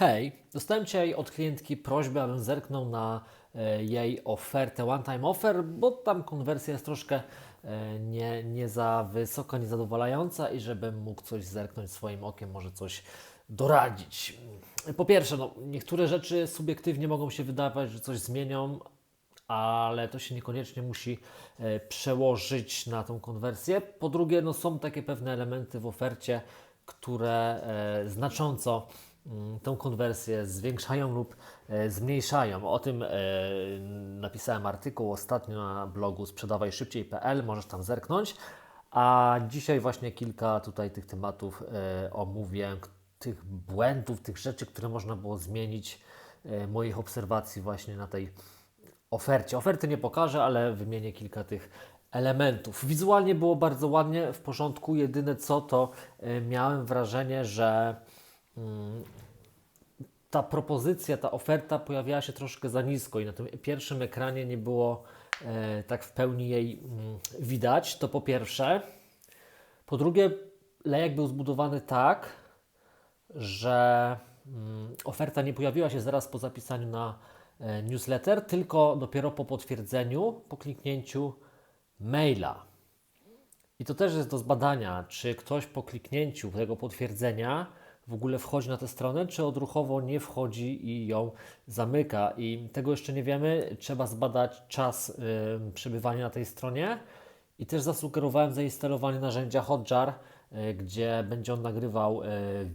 Hej, dostałem dzisiaj od klientki prośbę, abym zerknął na e, jej ofertę One Time Offer, bo tam konwersja jest troszkę e, nie, nie za wysoka, niezadowalająca i żebym mógł coś zerknąć swoim okiem, może coś doradzić. Po pierwsze, no, niektóre rzeczy subiektywnie mogą się wydawać, że coś zmienią, ale to się niekoniecznie musi e, przełożyć na tą konwersję. Po drugie, no, są takie pewne elementy w ofercie, które znacząco tą konwersję zwiększają lub e, zmniejszają. O tym e, napisałem artykuł ostatnio na blogu sprzedawajszybciej.pl, możesz tam zerknąć. A dzisiaj właśnie kilka tutaj tych tematów e, omówię, tych błędów, tych rzeczy, które można było zmienić, moich obserwacji właśnie na tej ofercie. Oferty nie pokażę, ale wymienię kilka tych elementów. Wizualnie było bardzo ładnie, w porządku. Jedyne co to miałem wrażenie, że mm, ta propozycja, ta oferta pojawiała się troszkę za nisko i na tym pierwszym ekranie nie było e, tak w pełni jej mm, widać. To po pierwsze. Po drugie, lejek był zbudowany tak, że mm, oferta nie pojawiła się zaraz po zapisaniu na e, newsletter, tylko dopiero po potwierdzeniu, po kliknięciu maila. I to też jest do zbadania, czy ktoś po kliknięciu tego potwierdzenia w ogóle wchodzi na tę stronę, czy odruchowo nie wchodzi i ją zamyka. I tego jeszcze nie wiemy. Trzeba zbadać czas y, przebywania na tej stronie. I też zasugerowałem zainstalowanie narzędzia Hotjar, y, gdzie będzie on nagrywał y,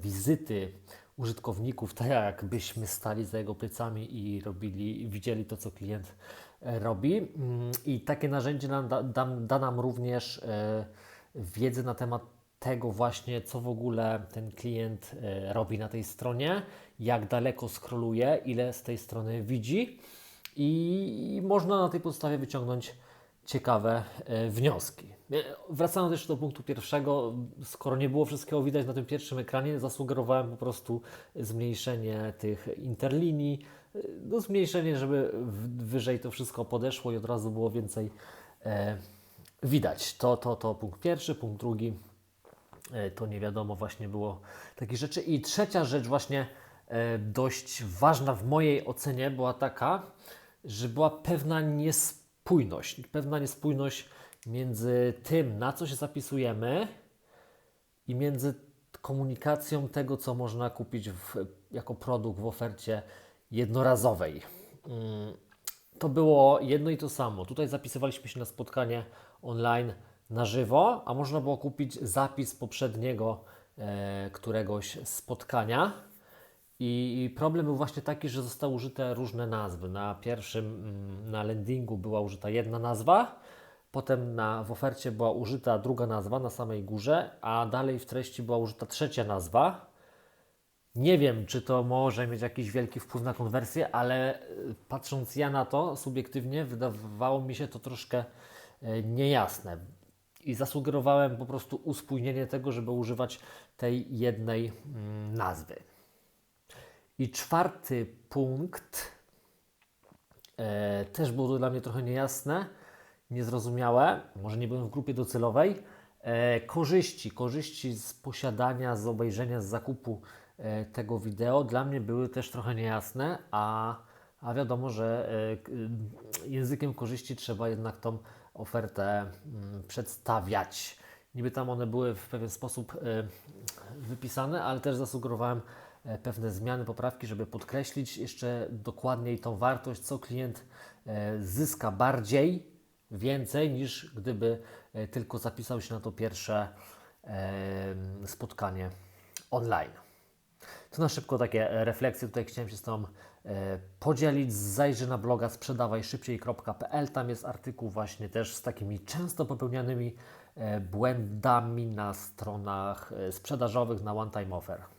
wizyty użytkowników, tak jakbyśmy stali za jego plecami i robili, widzieli to, co klient e, robi. Mm, I takie narzędzie nam da, da, da nam również e, wiedzę na temat tego właśnie, co w ogóle ten klient e, robi na tej stronie, jak daleko skroluje, ile z tej strony widzi i można na tej podstawie wyciągnąć ciekawe e, wnioski. E, Wracając jeszcze do punktu pierwszego, skoro nie było wszystkiego widać na tym pierwszym ekranie, zasugerowałem po prostu zmniejszenie tych interlinii, no zmniejszenie, żeby wyżej to wszystko podeszło i od razu było więcej widać. To, to, to punkt pierwszy, punkt drugi to nie wiadomo właśnie było takich rzeczy. I trzecia rzecz właśnie e, dość ważna w mojej ocenie była taka, że była pewna niespójność, pewna niespójność między tym, na co się zapisujemy i między komunikacją tego, co można kupić w, jako produkt w ofercie jednorazowej. Mm, To było jedno i to samo. Tutaj zapisywaliśmy się na spotkanie online na żywo, a można było kupić zapis poprzedniego e, któregoś spotkania. I problem był właśnie taki, że zostały użyte różne nazwy. Na pierwszym, mm, na landingu była użyta jedna nazwa, potem na, w ofercie była użyta druga nazwa na samej górze, a dalej w treści była użyta trzecia nazwa. Nie wiem, czy to może mieć jakiś wielki wpływ na konwersję, ale y, patrząc ja na to subiektywnie, wydawało mi się to troszkę y, niejasne. I zasugerowałem po prostu uspójnienie tego, żeby używać tej jednej mm, nazwy. I czwarty punkt e, też było to dla mnie trochę niejasne, niezrozumiałe. Może nie byłem w grupie docelowej. E, korzyści, korzyści z posiadania, z obejrzenia, z zakupu e, tego wideo dla mnie były też trochę niejasne, a, a wiadomo, że e, y, językiem korzyści trzeba jednak tą ofertę mm, przedstawiać. Niby tam one były w pewien sposób e, wypisane, ale też zasugerowałem e, pewne zmiany, poprawki, żeby podkreślić jeszcze dokładniej tą wartość, co klient zyska bardziej, więcej niż gdyby tylko zapisał się na to pierwsze spotkanie online. To na szybko takie e, refleksje. Tutaj chciałem się z Tobą e, podzielić. Zajrzyj na bloga sprzedawajszybciej.pl. Tam jest artykuł właśnie też z takimi często popełnianymi e, błędami na stronach sprzedażowych na one-time offer.